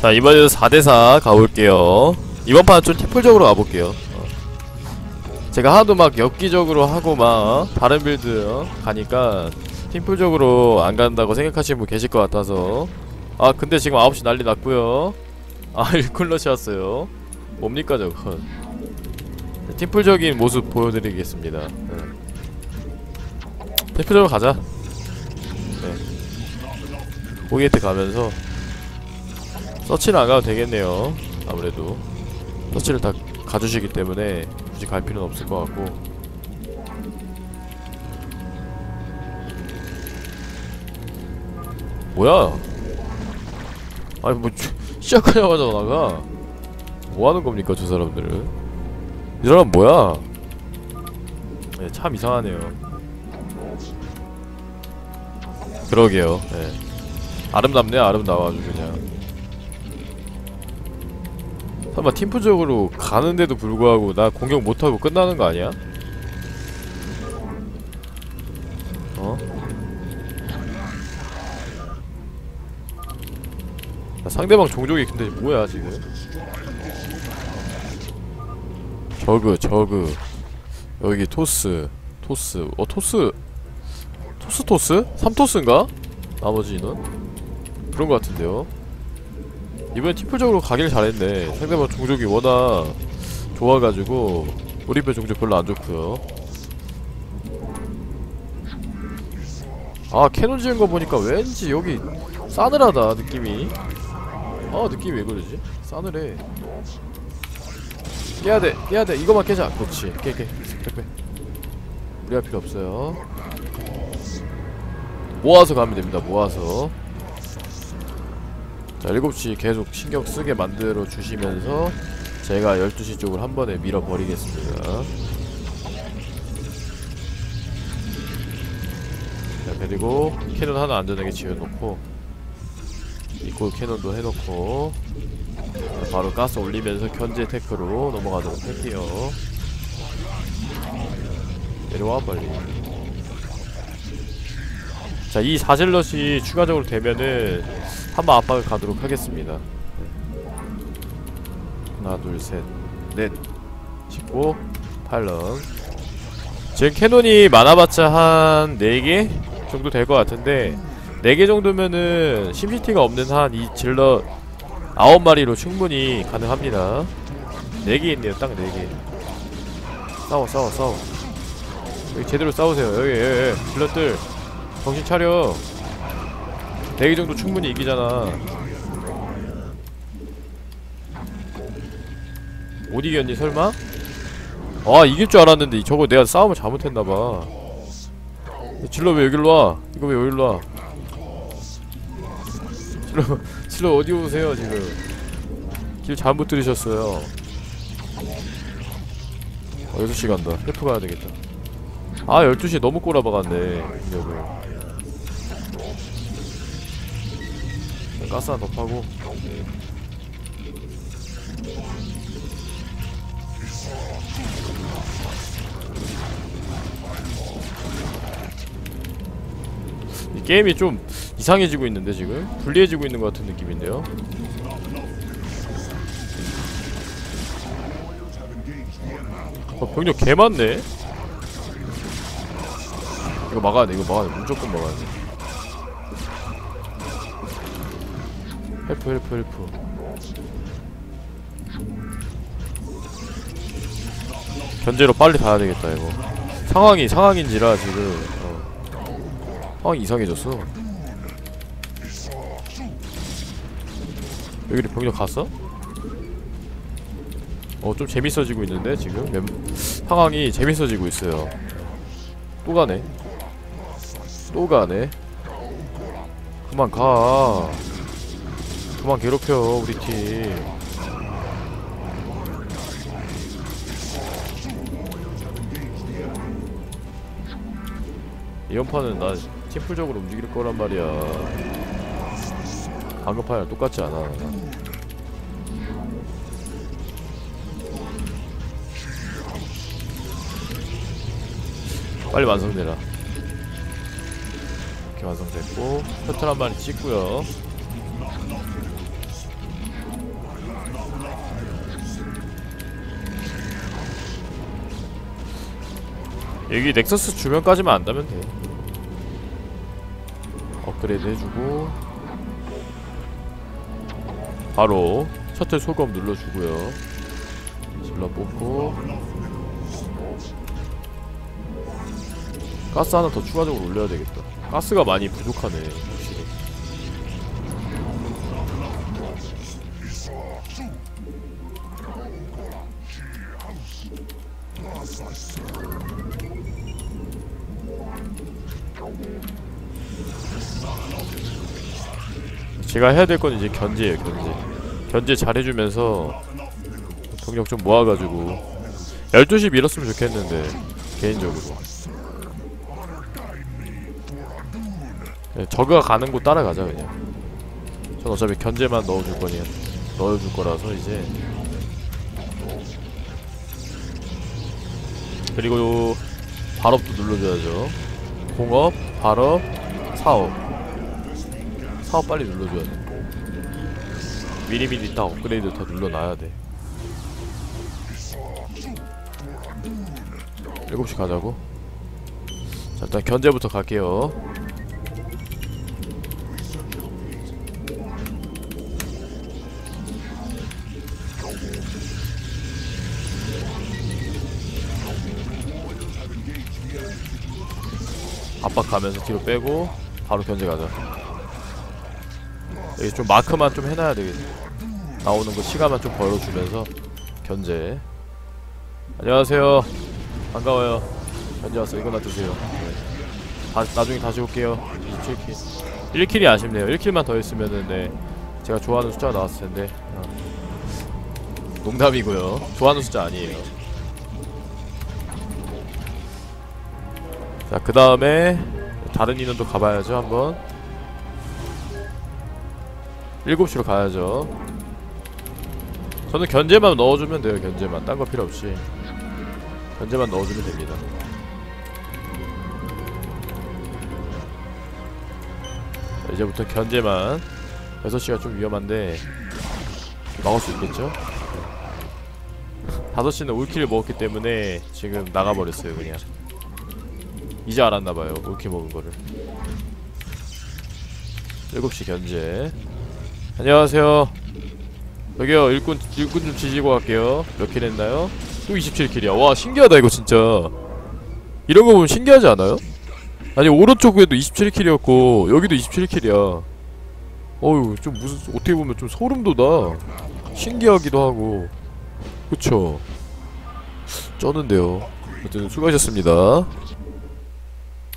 자 이번에도 4대4 가볼게요. 이번 판은 좀 팀플적으로 가볼게요. 어. 제가 하도 막 엽기적으로 하고 막 다른 빌드 어, 가니까 팀플적으로 안 간다고 생각하시는 분 계실 것 같아서. 아 근데 지금 9시 난리 났고요. 아 일클러시 왔어요. 뭡니까 저건 팀플적인 모습 보여드리겠습니다. 네. 팀플적으로 가자. 네. 고게트 가면서 서치는 안 가도 되겠네요. 아무래도. 서치를 다 가주시기 때문에 굳이 갈 필요는 없을 것 같고. 뭐야? 아니 뭐 주- 시작하자마자 나가. 뭐하는 겁니까 저 사람들은? 이 사람 뭐야? 네, 참 이상하네요. 그러게요. 네. 아름답네 아름다워 아주 그냥 설마 팀프적으로 가는데도 불구하고 나 공격 못하고 끝나는 거 아니야? 어? 나 상대방 종족이 근데 뭐야 지금 저그 저그 여기 토스 토스 어 토스 토스 토스? 3토스인가? 나머지 인원? 그런 거 같은데요 이번엔 팀플적으로 가길 잘했네. 상대방 종족이 워낙 좋아가지고 우리 편 종족 별로 안 좋고요. 아 캐논 지은 거 보니까 왠지 여기 싸늘하다 느낌이. 아 느낌이 왜 그러지? 싸늘해. 깨야돼 깨야돼. 이거만 깨자. 그렇지. 깨깨. 빼빼 우리 할 필요 없어요. 모아서 가면 됩니다 모아서 자 7시 계속 신경 쓰게 만들어 주시면서 제가 12시 쪽을 한 번에 밀어 버리겠습니다. 자 그리고 캐논 하나 안전하게 지어놓고 이골 캐논도 해놓고 자, 바로 가스 올리면서 견제 테크로 넘어가도록 할게요. 내려와 빨리. 자이 사질럿이 추가적으로 되면은 한번 압박을 가도록 하겠습니다. 하나 둘셋넷. 19 8런 지금 캐논이 많아봤자 한 4개 정도 될 것 같은데 4개 정도면은 심시티가 없는 한 이 질럿 9마리로 충분히 가능합니다. 4개 있네요 딱 4개. 싸워 싸워 싸워. 여기 제대로 싸우세요. 여기 여기, 여기. 질럿들 정신 차려 4개 정도 충분히 이기잖아. 못 이겼니 설마? 아 이길 줄 알았는데 저거 내가 싸움을 잘못했나봐. 질러 왜 여길로 와? 이거 왜 여길로 와? 질러 질러 어디 오세요 지금? 길 잘못 들으셨어요. 어 6시 간다. 해프 가야 되겠다. 아 12시 너무 꼬라박았네 공격을 가스 하나 더 파고. 이 게임이 좀 이상해지고 있는데 지금? 불리해지고 있는 것 같은 느낌인데요? 어, 병력 개 많네? 이거 막아야 돼 이거 막아야 돼. 무조건 막아야 돼 헬프 헬프 헬프. 견제로 빨리 가야 되겠다 이거. 상황이 상황인지라 지금 어. 상황이 이상해졌어. 여기를 병력 갔어? 어 좀 재밌어지고 있는데 지금? 멤... 상황이 재밌어지고 있어요. 또 가네. 또 가네. 그만 가 그만 괴롭혀 우리 팀. 이번 판은 나 팀플적으로 움직일 거란 말이야. 방금 판이랑 똑같지 않아. 빨리 완성되라. 이렇게 완성됐고 셔틀 한 마리 찍고요 여기 넥서스 주변까지만 안다면 돼. 업그레이드 해주고. 바로 셔틀 소금 눌러주고요. 질러 뽑고. 가스 하나 더 추가적으로 올려야 되겠다. 가스가 많이 부족하네 확실히 제가 해야 될 건 이제 견제예요 견제. 견제 잘해주면서 동력 좀 모아가지고. 12시 밀었으면 좋겠는데 개인적으로. 네, 저그가 가는 곳 따라가자 그냥. 전 어차피 견제만 넣어줄 거니 넣어줄 거라서 이제. 그리고 요 발업도 눌러줘야죠 공업, 발업, 사업. 사업 빨리 눌러줘야 돼. 미리미리 딱 업그레이드 다 눌러놔야 돼. 7시 가자고? 자 일단 견제부터 갈게요 압박하면서 뒤로 빼고 바로 견제 가자 여기 좀 마크만 좀 해놔야 되겠네. 나오는 거 시간만 좀 벌어주면서 견제. 안녕하세요. 반가워요. 견제 왔어 이거나 드세요. 네. 다, 나중에 다시 올게요. 27킬. 1킬이 아쉽네요. 1킬만 더 했으면은 네. 제가 좋아하는 숫자가 나왔을 텐데. 어. 농담이고요. 좋아하는 숫자 아니에요 자 그 다음에 다른 인원도 가봐야죠 한번. 7시로 가야죠. 저는 견제만 넣어주면 돼요 견제만. 딴 거 필요 없이. 견제만 넣어주면 됩니다. 자, 이제부터 견제만. 6시가 좀 위험한데 막을 수 있겠죠? 5시는 울키를 먹었기 때문에 지금 나가버렸어요 그냥 이제 알았나봐요. 울키 먹은 거를. 7시 견제. 안녕하세요. 여기요. 일꾼 일꾼 좀 지지고 갈게요. 몇 킬 했나요? 또 27킬이야. 와 신기하다 이거 진짜. 이런 거 보면 신기하지 않아요? 아니 오른쪽에도 27킬이었고 여기도 27킬이야. 어휴 좀 무슨 어떻게 보면 좀 소름 돋아. 신기하기도 하고. 그쵸? 쩌는데요. 어쨌든 수고하셨습니다